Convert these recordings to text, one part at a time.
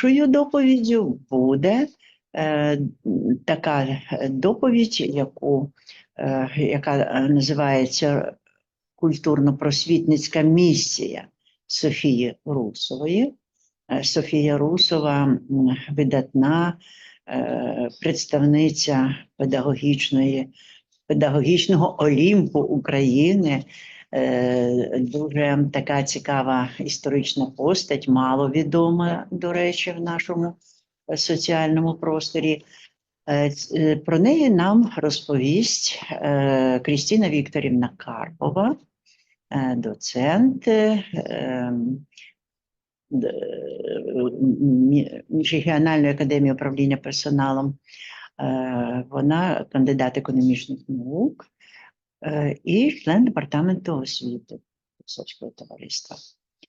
Першою доповіддю буде е, така доповідь, яку, е, яка називається Культурно-просвітницька місія Софії Русової. Е, Софія Русова видатна е, представниця педагогічної, педагогічного Олімпу України. Е, Дуже така цікава історична постать, мало відома, до речі, в нашому е, соціальному просторі. Е, Про неї нам розповість Крістіна Вікторівна Карпова, доцент ем, Міжрегіональної академії управління персоналом. Вона кандидат економічних наук і член департаменту освіти Висоцького товариства.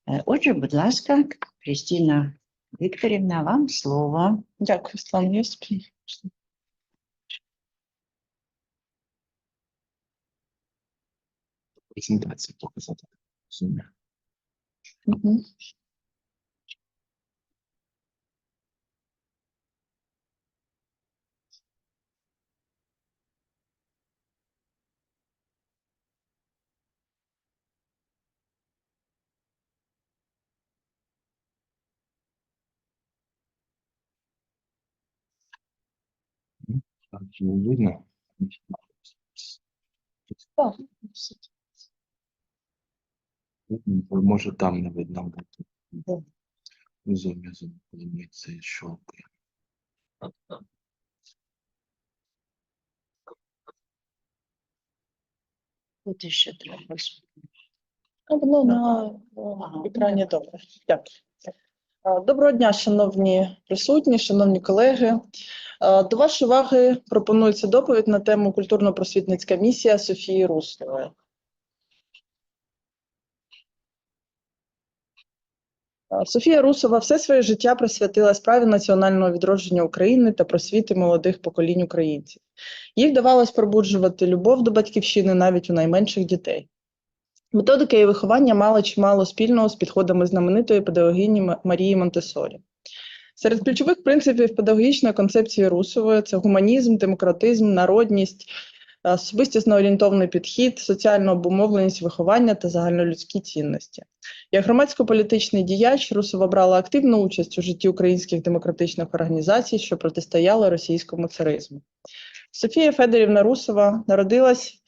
Е, Отже, будь ласка, Крістіна Вікторівна, вам слово. Дякую, Слава Йосипівна. презентації показати. Розумію. Мгм. Так, не видно. Так. Може там не видно бути. Да. В зумі зуміється і щелкає. Тут ще треба. А Воно на Ага. е, екрані добре. Дякую. А, Доброго дня, шановні присутні, шановні колеги. До вашої уваги пропонується доповідь на тему культурно-просвітницька місія Софії Руслової. Софія Русова все своє життя присвятила справі національного відродження України та просвіти молодих поколінь українців. Їй вдавалось пробуджувати любов до батьківщини навіть у найменших дітей. Методика і виховання мала чимало спільного з підходами знаменитої педагогині Марії Монтесорі. Серед ключових принципів педагогічної концепції Русової це гуманізм, демократизм, народність, е, особистісно орієнтовний підхід, соціальна обумовленість виховання та загальнолюдські цінності. Як громадсько-політичний діяч Русова брала активну участь у житті українських демократичних організацій, що протистояли російському царизму. Софія Федорівна Русова народилась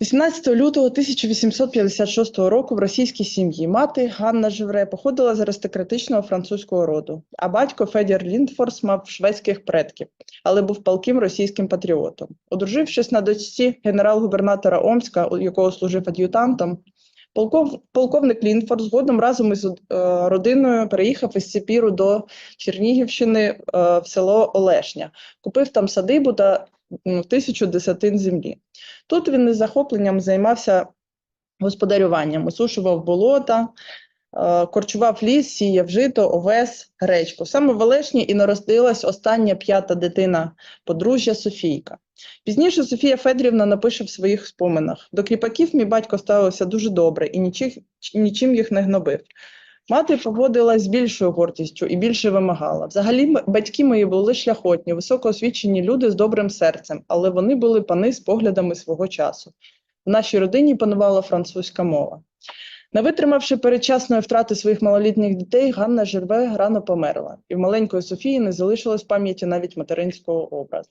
18 лютого 1856 року в російській сім'ї мати Ганна Живре походила з аристократичного французького роду, а батько Федір Ліндфорс мав шведських предків, але був палким російським патріотом. Одружившись на дочці генерал-губернатора Омська, якого служив ад'ютантом, полков, полковник Ліндфорс згодом разом із е, родиною переїхав із Сипіру до Чернігівщини е, в село Олешня, купив там садибу та тисячу десятин землі. Тут він із захопленням займався господарюванням, осушував болота, е, корчував ліс, сіяв жито, овес, гречку. Саме в Олешні і народилась остання п'ята дитина подружжя Софійка. Пізніше Софія Федорівна напише в своїх споминах: до кріпаків мій батько ставився дуже добре і нічим, нічим їх не гнобив. Мати поводилась з більшою гордістю і більше вимагала. Взагалі, батьки мої були шляхотні, високоосвічені люди з добрим серцем, але вони були пани з поглядами свого часу. В нашій родині панувала французька мова. Не витримавши передчасної втрати своїх малолітніх дітей, Ганна Жерве рано померла, і в маленької Софії не залишилось пам'яті навіть материнського образу.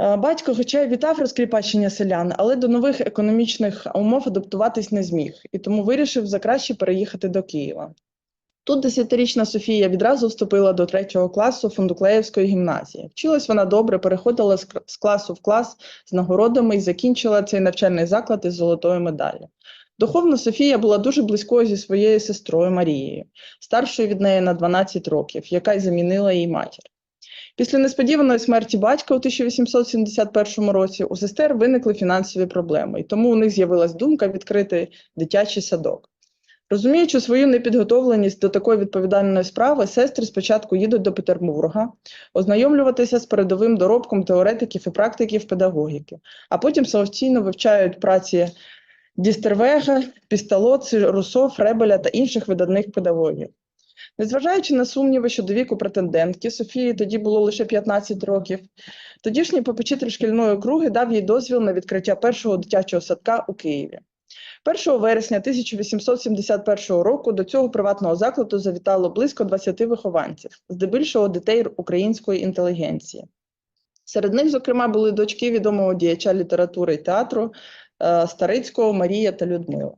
Е, Батько, хоча й вітав розкріпачення селян, але до нових економічних умов адаптуватись не зміг, і тому вирішив за краще переїхати до Києва. Тут десятирічна Софія відразу вступила до третього класу Фундуклеївської гімназії. Вчилась вона добре, переходила з класу в клас з нагородами і закінчила цей навчальний заклад із золотою медаллю. Духовно Софія була дуже близькою зі своєю сестрою Марією, старшою від неї на 12 років, яка й замінила їй матір. Після несподіваної смерті батька у 1871 році у сестер виникли фінансові проблеми, і тому у них з'явилась думка відкрити дитячий садок. Розуміючи свою непідготовленість до такої відповідальної справи, сестри спочатку їдуть до Петербурга, ознайомлюватися з передовим доробком теоретиків і практиків педагогіки, а потім самостійно вивчають праці Дістервега, Пістолоци, Руссо, Фребеля та інших видатних педагогів. Незважаючи на сумніви щодо віку претендентки, Софії тоді було лише 15 років. Тодішній попечитель шкільної округи дав їй дозвіл на відкриття першого дитячого садка у Києві. 1 вересня 1871 року до цього приватного закладу завітало близько 20 вихованців, здебільшого дітей української інтелігенції. Серед них, зокрема, були дочки відомого діяча літератури і театру е, Старицького, Марія та Людмила.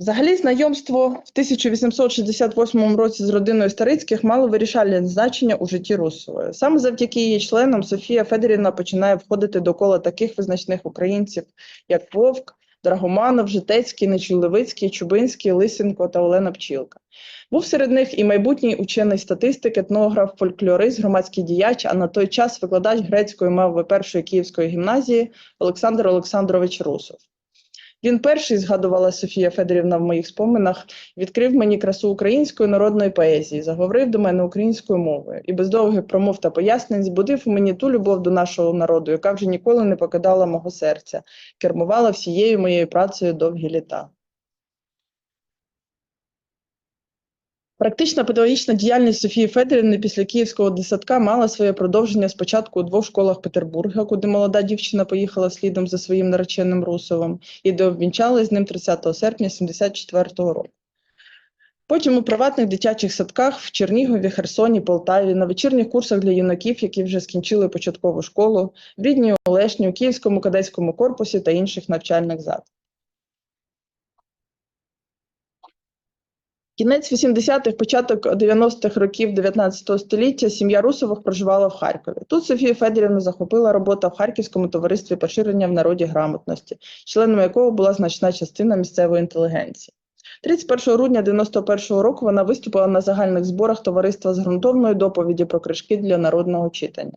Взагалі, знайомство в 1868 році з родиною Старицьких мало вирішальне значення у житті Русової. Саме завдяки її членам Софія Федорівна починає входити до кола таких визначних українців, як Вовк, Драгоманов, Житецький, Нечуй-Левицький, Чубинський, Лисенко та Олена Пчілка. Був серед них і майбутній учений статистик, етнограф, фольклорист, громадський діяч, а на той час викладач грецької мови першої київської гімназії Олександр Олександрович Русов. Він перший, згадувала Софія Федорівна в моїх споминах, відкрив мені красу української народної поезії, заговорив до мене українською мовою і без довгих промов та пояснень збудив у мені ту любов до нашого народу, яка вже ніколи не покидала мого серця, кермувала всією моєю працею довгі літа. Практична педагогічна діяльність Софії Федорівни після київського десятка мала своє продовження спочатку у двох школах Петербурга, куди молода дівчина поїхала слідом за своїм нареченим Русовим і де обвінчалась з ним 30 серпня 1974 року. Потім у приватних дитячих садках в Чернігові, Херсоні, Полтаві, на вечірніх курсах для юнаків, які вже скінчили початкову школу, в Рідній Олешні, у Київському кадетському корпусі та інших навчальних закладах. Кінець 80-х, початок 90-х років 19 століття сім'я Русових проживала в Харкові. Тут Софія Федорівна захопила робота в Харківському товаристві поширення в народі грамотності, членом якого була значна частина місцевої інтелігенції. 31 грудня 91 року вона виступила на загальних зборах товариства з ґрунтовної доповіді про кришки для народного читання.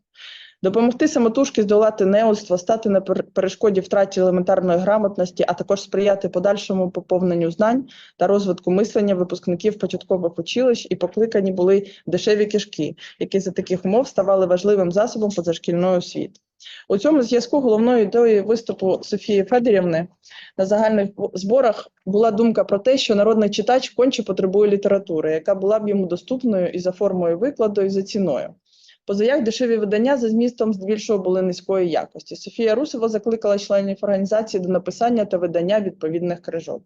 Допомогти самотужки здолати неоцтво, стати на пер- перешкоді втраті елементарної грамотності, а також сприяти подальшому поповненню знань та розвитку мислення випускників початкових училищ і покликані були дешеві кишки, які за таких умов ставали важливим засобом позашкільної освіти. У цьому зв'язку головною ідеєю виступу Софії Федорівни на загальних зборах була думка про те, що народний читач конче потребує літератури, яка була б йому доступною і за формою викладу, і за ціною. Позаяк дешеві видання за змістом здебільшого були низької якості. Софія Русова закликала членів організації до написання та видання відповідних крижок.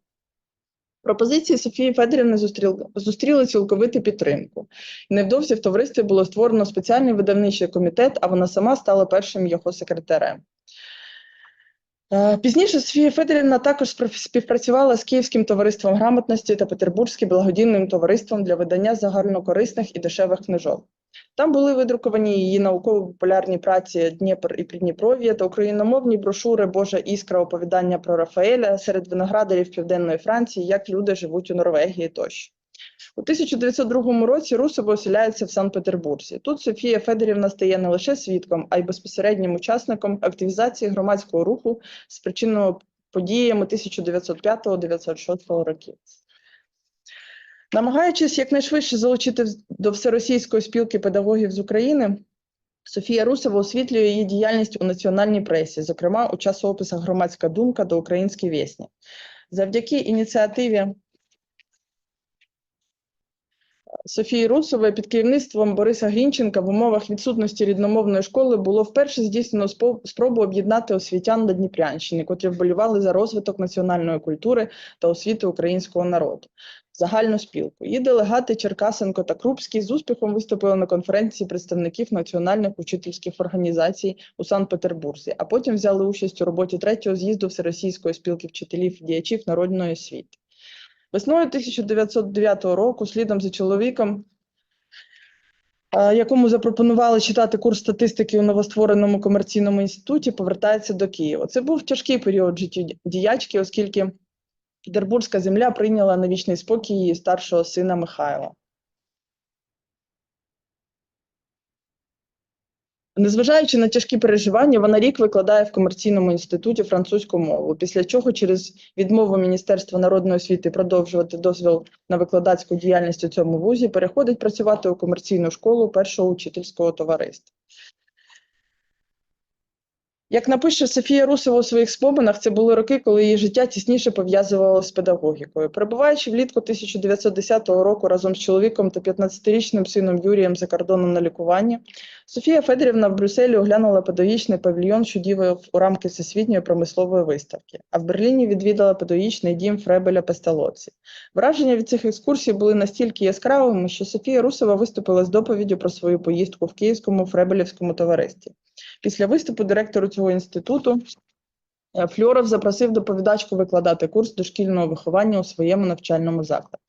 Пропозиції Софії Федорівни зустріли, зустріли цілковиту підтримку. Невдовзі в товаристві було створено спеціальний видавничий комітет, а вона сама стала першим його секретарем. Е, Пізніше Софія Федорівна також співпрацювала з Київським товариством грамотності та Петербурзьким благодійним товариством для видання загальнокорисних і дешевих книжок. Там були видруковані її науково-популярні праці Дніпр і Придніпров'я та україномовні брошури Божа іскра оповідання про Рафаеля серед виноградарів Південної Франції, як люди живуть у Норвегії тощо. У 1902 році Русово оселяється в Санкт-Петербурзі. Тут Софія Федорівна стає не лише свідком, а й безпосереднім учасником активізації громадського руху, спричиненого подіями 1905-1906 років. Намагаючись якнайшвидше залучити до Всеросійської спілки педагогів з України, Софія Русова освітлює її діяльність у національній пресі, зокрема у часописах Громадська думка та Український вісні. Завдяки ініціативі Софії Русової під керівництвом Бориса Грінченка в умовах відсутності рідномовної школи було вперше здійснено спробу об'єднати освітян на Дніпрянщині, котрі вболівали за розвиток національної культури та освіти українського народу. Загальну спілку. Її делегати Черкасенко та Крупський з успіхом виступили на конференції представників національних учительських організацій у Санкт-Петербурзі, а потім взяли участь у роботі третього з'їзду Всеросійської спілки вчителів і діячів народної освіти. Весною 1909 року, слідом за чоловіком, е, якому запропонували читати курс статистики у новоствореному комерційному інституті, повертається до Києва. Це був тяжкий період житті діячки, оскільки Петербурзька земля прийняла на вічний спокій її старшого сина Михайла. Незважаючи на тяжкі переживання, вона рік викладає в комерційному інституті французьку мову, після чого через відмову Міністерства народної освіти продовжувати дозвіл на викладацьку діяльність у цьому вузі переходить працювати у комерційну школу першого учительського товариства. Як напише Софія Русова у своїх споминах, це були роки, коли її життя тісніше пов'язувалося з педагогікою. Перебуваючи влітку 1910 року разом з чоловіком та 15-річним сином Юрієм за кордоном на лікуванні, Софія Федорівна в Брюсселі оглянула педагогічний павільйон, що дівав у рамки всесвітньої промислової виставки, а в Берліні відвідала педагогічний дім Фребеля Песталоці. Враження від цих екскурсій були настільки яскравими, що Софія Русова виступила з доповіддю про свою поїздку в Київському Фребелівському товаристві. Після виступу директору цього інституту е, Фльоров запросив доповідачку викладати курс дошкільного виховання у своєму навчальному закладі.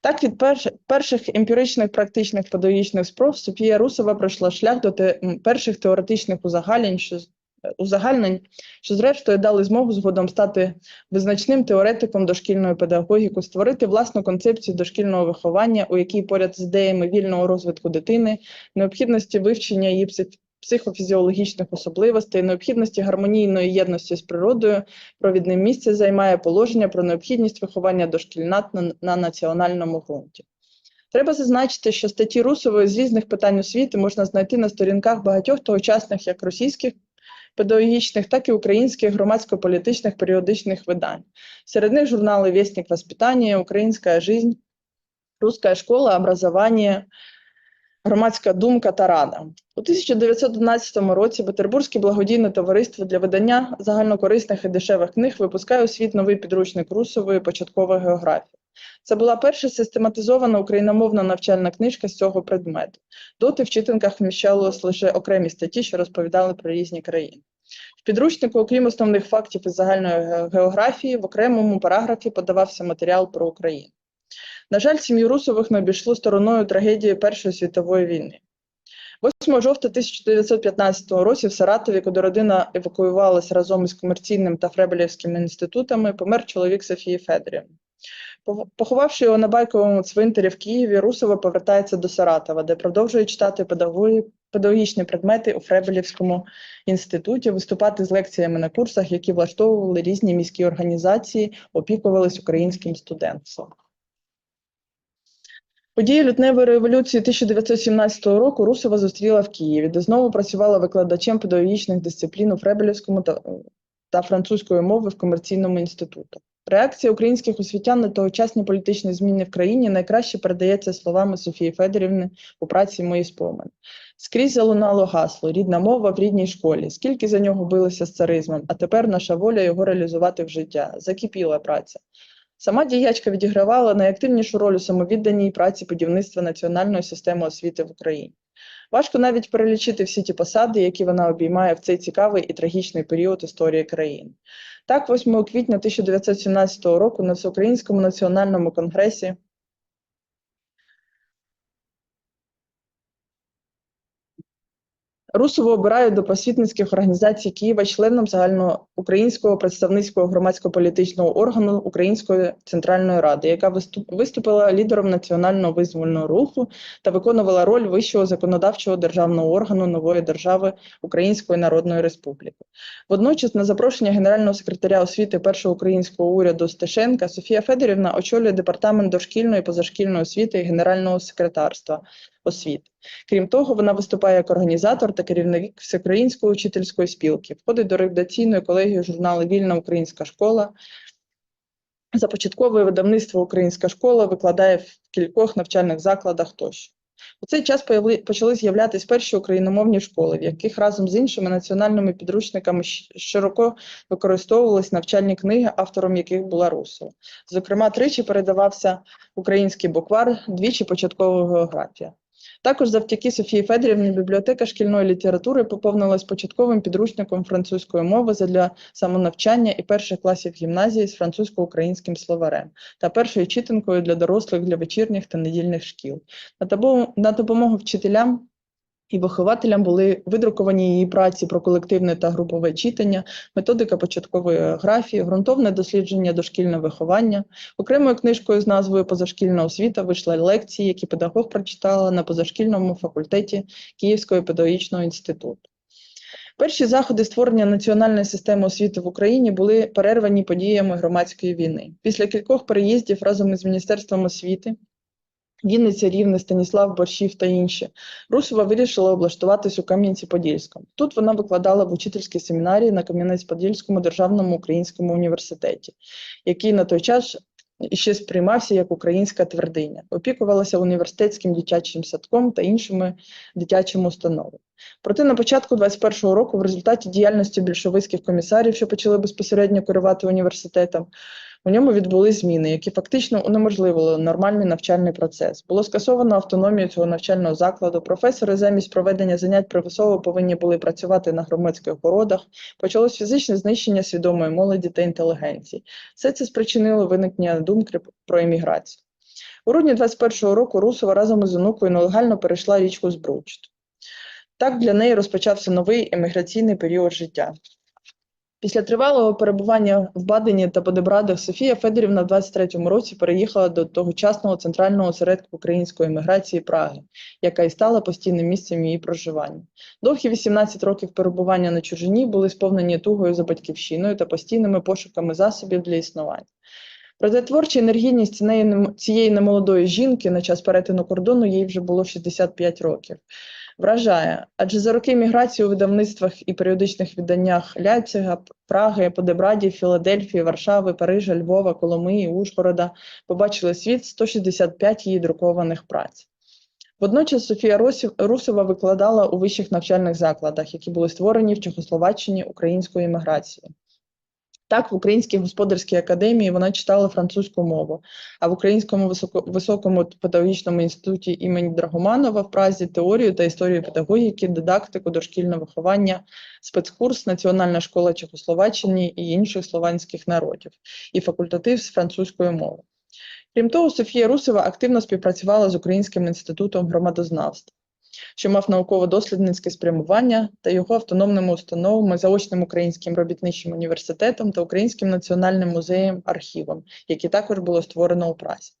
Так, від перш- перших емпіричних практичних педагогічних спроб Софія Русова пройшла шлях до те- перших теоретичних узагальнень, що, е, узагальнень, що зрештою дали змогу згодом стати визначним теоретиком дошкільної педагогіки, створити власну концепцію дошкільного виховання, у якій поряд з ідеями вільного розвитку дитини, необхідності вивчення її психофізіологічних особливостей, необхідності гармонійної єдності з природою, провідне місце займає положення про необхідність виховання дошкільнат на, на національному ґрунті. Треба зазначити, що статті Русової з різних питань освіти можна знайти на сторінках багатьох тогочасних як російських педагогічних, так і українських громадсько-політичних періодичних видань. Серед них журнали «Вестник воспитания», «Українська жизнь», «Русская школа», «Образование», Громадська думка та рада у 1911 році Петербурзьке благодійне товариство для видання загальнокорисних і дешевих книг випускає у світ новий підручник Русової початкова географія. Це була перша систематизована україномовна навчальна книжка з цього предмету. Доти в читанках вміщалось лише окремі статті, що розповідали про різні країни. В підручнику, окрім основних фактів із загальної географії, в окремому параграфі подавався матеріал про Україну. На жаль, сім'ю Русових не обійшло стороною трагедії Першої світової війни. 8 жовтня 1915 році в Саратові, куди родина евакуювалася разом із комерційним та Фребелівськими інститутами, помер чоловік Софії Федорівни. Поховавши його на байковому цвинтарі в Києві, Русова повертається до Саратова, де продовжує читати педагогічні предмети у Фребелівському інституті, виступати з лекціями на курсах, які влаштовували різні міські організації, опікувались українським студентством. Події лютневої революції 1917 року Русова зустріла в Києві, де знову працювала викладачем педагогічних дисциплін у Фребелівському та, та французької мови в комерційному інституту. Реакція українських освітян на тогочасні політичні зміни в країні найкраще передається словами Софії Федорівни у праці Мої спомини. Скрізь залунало гасло рідна мова в рідній школі. Скільки за нього билися з царизмом, а тепер наша воля його реалізувати в життя. Закипіла праця. Сама діячка відігравала найактивнішу роль у самовідданій праці будівництва національної системи освіти в Україні. Важко навіть перелічити всі ті посади, які вона обіймає в цей цікавий і трагічний період історії країни. Так, 8 квітня 1917 року на Всеукраїнському національному конгресі Русову обирають до просвітницьких організацій Києва членом загальноукраїнського представницького громадсько-політичного органу Української центральної ради, яка виступ- виступила лідером національного визвольного руху та виконувала роль вищого законодавчого державного органу нової держави Української Народної Республіки. Водночас, на запрошення генерального секретаря освіти першого українського уряду Стешенка, Софія Федорівна очолює департамент дошкільної і позашкільної освіти і генерального секретарства освіти. Крім того, вона виступає як організатор та керівник Всеукраїнської учительської спілки, входить до редакційної колегії журналу Вільна українська школа. Започатковує видавництво Українська школа, викладає в кількох навчальних закладах тощо. У цей час почали з'являтися перші україномовні школи, в яких разом з іншими національними підручниками широко використовувались навчальні книги, автором яких була Русова. Зокрема, тричі передавався український буквар, двічі початкова географія. Також завдяки Софії Федорівні бібліотека шкільної літератури поповнилась початковим підручником французької мови задля самонавчання і перших класів гімназії з французько-українським словарем та першою читанкою для дорослих для вечірніх та недільних шкіл. На на допомогу вчителям і вихователям були видруковані її праці про колективне та групове читання, методика початкової географії, ґрунтовне дослідження дошкільне виховання. Окремою книжкою з назвою Позашкільна освіта вийшла лекції, які педагог прочитала на позашкільному факультеті Київського педагогічного інституту. Перші заходи створення національної системи освіти в Україні були перервані подіями громадської війни. Після кількох переїздів разом із Міністерством освіти Вінниця, Рівне, Станіслав, Борщів та інші, Русова вирішила облаштуватись у Кам'янці-Подільському. Тут вона викладала в учительській семінарії на Кам'янець-Подільському державному українському університеті, який на той час ще сприймався як українська твердиня, опікувалася університетським дитячим садком та іншими дитячими установами. Проте на початку 21-го року, в результаті діяльності більшовицьких комісарів, що почали безпосередньо керувати університетом, у ньому відбулись зміни, які фактично унеможливили нормальний навчальний процес. Було скасовано автономію цього навчального закладу. Професори замість проведення занять примусово повинні були працювати на громадських городах. Почалось фізичне знищення свідомої молоді та інтелігенції. Все це спричинило виникнення думки про еміграцію. У грудні 21-го року Русова разом із онукою нелегально перейшла річку Збруч. Так для неї розпочався новий еміграційний період життя. Після тривалого перебування в Бадені та Подебрадах Софія Федорівна в 23-му році переїхала до тогочасного центрального осередку української еміграції Праги, яка і стала постійним місцем її проживання. Довгі 18 років перебування на чужині були сповнені тугою за батьківщиною та постійними пошуками засобів для існування. Проте творча енергійність цієї немолодої жінки на час перетину кордону їй вже було 65 років. Вражає, адже за роки міграції у видавництвах і періодичних виданнях Ляйпцига, Праги, Подебраді, Філадельфії, Варшави, Парижа, Львова, Коломиї, Ужгорода побачили світ 165 її друкованих праць. Водночас Софія Русова викладала у вищих навчальних закладах, які були створені в Чехословаччині українською еміграцією. Так, в Українській господарській академії вона читала французьку мову, а в Українському високо- високому педагогічному інституті імені Драгоманова в Празі теорію та історію педагогіки, дидактику, дошкільне виховання, спецкурс Національна школа Чехословаччини і інших слованських народів і факультатив з французької мови. Крім того, Софія Русова активно співпрацювала з Українським інститутом громадознавства, що мав науково-дослідницьке спрямування та його автономними установами, заочним українським робітничим університетом та Українським національним музеєм архівом, які також було створено у Празі.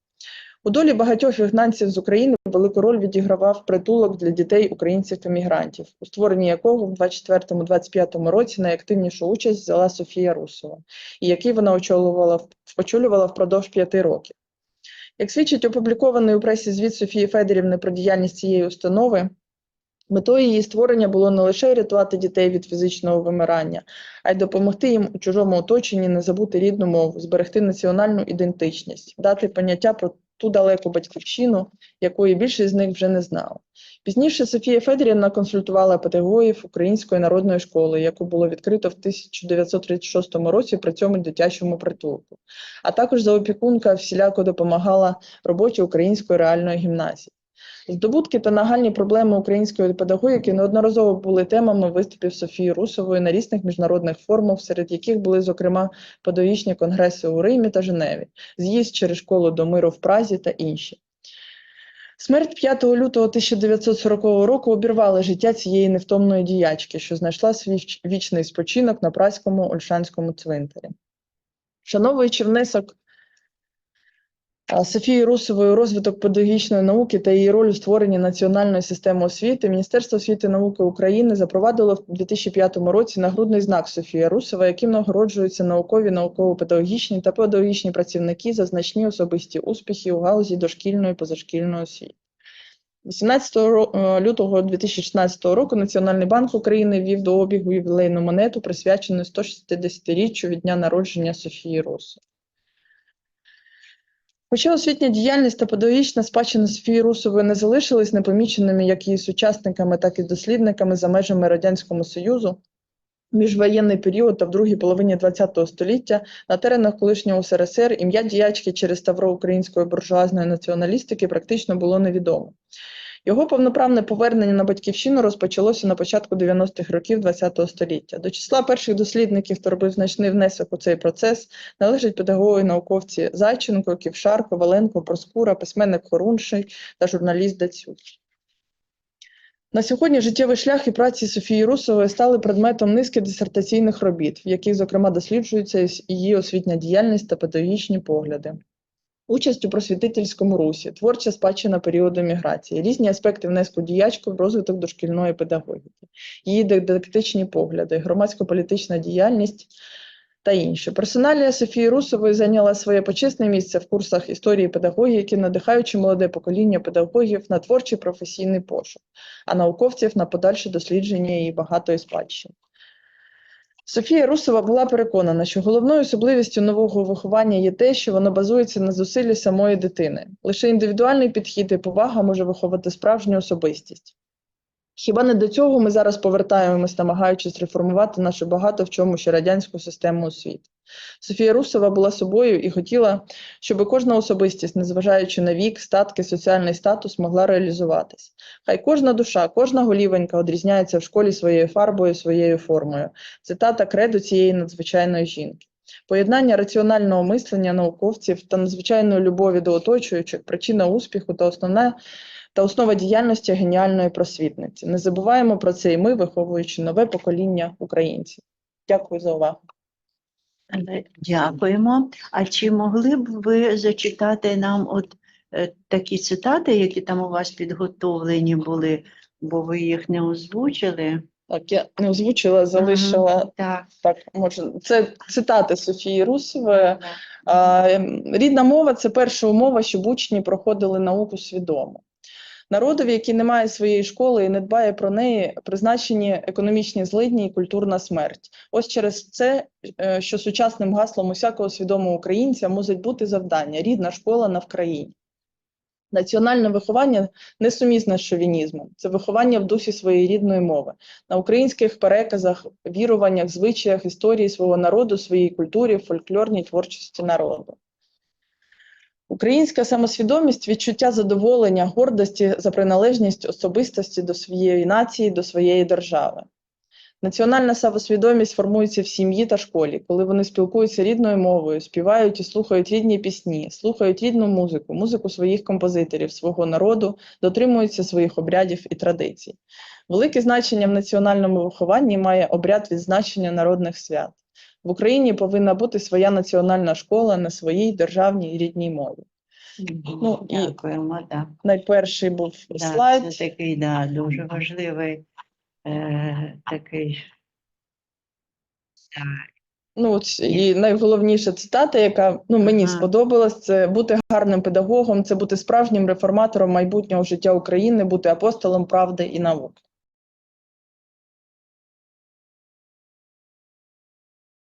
У долі багатьох вигнанців з України велику роль відігравав притулок для дітей українців-емігрантів, у створенні якого в 24-25 році найактивнішу участь взяла Софія Русова, і який вона очолювала, очолювала впродовж п'яти років. Як свідчить опублікований у пресі звіт Софії Федорівни про діяльність цієї установи, метою її створення було не лише рятувати дітей від фізичного вимирання, а й допомогти їм у чужому оточенні не забути рідну мову, зберегти національну ідентичність, дати поняття про ту далеку батьківщину, якої більшість з них вже не знала. Пізніше Софія Федорівна консультувала педагогів Української народної школи, яку було відкрито в 1936 році при цьому дитячому притулку а також заопікунка всіляко допомагала роботі Української реальної гімназії. Здобутки та нагальні проблеми української педагогіки неодноразово були темами виступів Софії Русової на різних міжнародних форумах, серед яких були, зокрема, педагогічні конгреси у Римі та Женеві, з'їзд через школу до миру в Празі та інші. Смерть 5 лютого 1940 року обірвала життя цієї невтомної діячки, що знайшла свій вічний спочинок на Празькому Ольшанському цвинтарі. Вшановуючи внесок Софії Русової розвиток педагогічної науки та її роль у створенні національної системи освіти, Міністерство освіти і науки України запровадило в 2005 році нагрудний знак Софія Русова, яким нагороджуються наукові, науково-педагогічні та педагогічні працівники за значні особисті успіхи у галузі дошкільної і позашкільної освіти. 18 ро- е, лютого 2016 року Національний банк України ввів до обігу ювілейну монету, присвячену 160-річчю від дня народження Софії Русової. Хоча освітня діяльність та педагогічна спадщина Софії Русової не залишились непоміченими як її сучасниками, так і дослідниками за межами Радянського Союзу, міжвоєнний період та в другій половині ХХ століття на теренах колишнього СРСР ім'я діячки через тавро української буржуазної націоналістики практично було невідоме. Його повноправне повернення на батьківщину розпочалося на початку 90-х років ХХ століття. До числа перших дослідників, хто робив значний внесок у цей процес, належать педагоги і науковці Зайченко, Ківшар, Коваленко, Проскура, письменник Хорунший та журналіст Дацюк. На сьогодні життєвий шлях і праці Софії Русової стали предметом низки дисертаційних робіт, в яких, зокрема, досліджується її освітня діяльність та педагогічні погляди. Участь у просвітительському русі, творча спадщина періоду міграції, різні аспекти внеску діячки в розвиток дошкільної педагогіки, її дидактичні погляди, громадсько-політична діяльність та інше. Персоналія Софії Русової зайняла своє почесне місце в курсах історії педагогіки, надихаючи молоде покоління педагогів на творчий професійний пошук, а науковців на подальше дослідження її багатої спадщини. Софія Русова була переконана, що головною особливістю нового виховання є те, що воно базується на зусиллі самої дитини. Лише індивідуальний підхід і повага може виховати справжню особистість. Хіба не до цього ми зараз повертаємось, намагаючись реформувати нашу багато в чому ще радянську систему освіти? Софія Русова була собою і хотіла, щоб кожна особистість, незважаючи на вік, статки, соціальний статус, могла реалізуватись. Хай кожна душа, кожна голівенька одрізняється в школі своєю фарбою, своєю формою. Цитата кредо цієї надзвичайної жінки. Поєднання раціонального мислення науковців та надзвичайної любові до оточуючих причина успіху та основна та основа діяльності геніальної просвітниці. Не забуваємо про це і ми, виховуючи нове покоління українців. Дякую за увагу. Дякуємо. А чи могли б ви зачитати нам от е, такі цитати, які там у вас підготовлені були, бо ви їх не озвучили? Так, я не озвучила, залишила Так. так. Може, це цитати Софії Русової. Ем, Рідна мова це перша умова, щоб учні проходили науку свідомо. Народові, який не має своєї школи і не дбає про неї, призначені економічні злидні і культурна смерть. Ось через це, е, що сучасним гаслом усякого свідомого українця мусить бути завдання рідна школа на Вкраїні. Національне виховання несумісне з шовінізмом. Це виховання в дусі своєї рідної мови, на українських переказах, віруваннях, звичаях, історії свого народу, своїй культурі, фольклорній творчості народу. Українська самосвідомість, відчуття задоволення, гордості за приналежність особистості до своєї нації, до своєї держави. Національна самосвідомість формується в сім'ї та школі, коли вони спілкуються рідною мовою, співають і слухають рідні пісні, слухають рідну музику, музику своїх композиторів, свого народу, дотримуються своїх обрядів і традицій. Велике значення в національному вихованні має обряд відзначення народних свят. В Україні повинна бути своя національна школа на своїй державній рідній мові. Ну, і- Дякуємо, так. Найперший був Да, слайд. Це такий да, дуже важливий е, такий. Ну, от і найголовніша цитата, яка ну, мені Ага. сподобалась, це бути гарним педагогом, це бути справжнім реформатором майбутнього життя України, бути апостолом правди і науки.